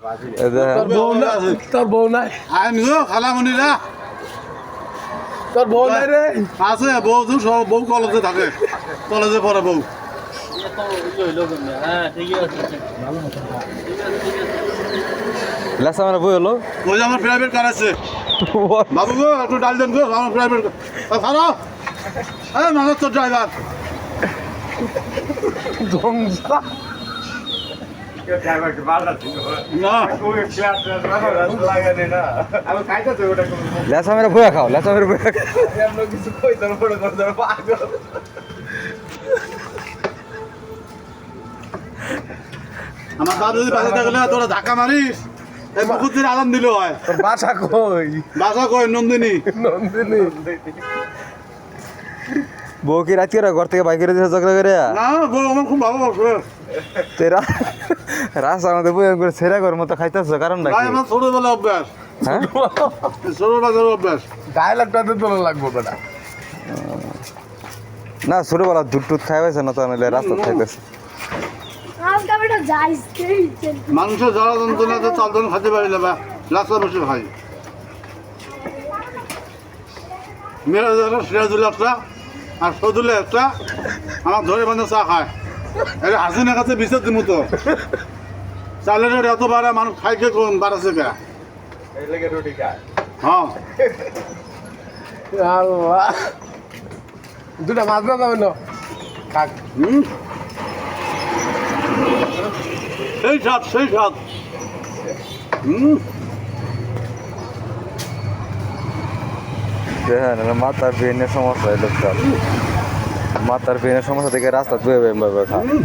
তোর বউ না তোর বউ নাই। আমি গো খালামণিরা তোর বউ নাই রে। আছে বউ তো সব বউ কলেজে থাকে। কলেজে পড়ে বউ। লেসা মানে বই হলো। ওই যে আমার প্রাইভেট কার আছে। বাবু গো একটু ডাল দেন গো আমার প্রাইভেট খারাপ এই মানুষ ড্রাইভার ধ্বংসা। লেসা মেরে বইয়া খাও লেসা মেরে বইয়া খাও। আমার বাপ যদি বাসা থাকলে তোরা ধাক্কা মারিস। এই থেকে আরাম দিলে হয়। বাসা কই? বাসা কই? নন্দিনী। নন্দিনী। বউ কি রাত করে ঘর থেকে বাইক করে দিয়েছে ঝগড়া করে। না বউ আমার খুব ভালো বাসবে তেরা রাস্তা আমাদের বই করে ছেড়া কর মতো খাইতেছ কারণ আমার ছোটবেলা অভ্যাস। হ্যাঁ? ছোটবেলার অভ্যাস। ডায়লগটাতে তোলা লাগবো বেটা। না ছোটবেলা দুধ টুধ খাই পাইছে না তো নাহলে রাস্তা খাইতেছে। আজকে বেটা যাইস মানুষের জ্বালা যন্ত্রণাতে চালতন খাতে পারিলে বা রাস্তা বসে খাই। মেয়েরা যারা সিরাজুল একটা আর সদুলে একটা আমার ধরে বান্ধব চা খায়। হাসিনা কাছে বিচার দিমু তো। চালের রেট এত বাড়া মানুষ খাই কে কম বাড়াছে কে? হ্যাঁ দুটা মাছ না যাবে না কাক হুম? সেই স্বাদ সেই স্বাদ। হুম? দেখেন মাথার ব্রেনের সমস্যা এই লোকটার। মাথার ব্রেনের সমস্যা থেকে রাস্তা ধুয়ে হুম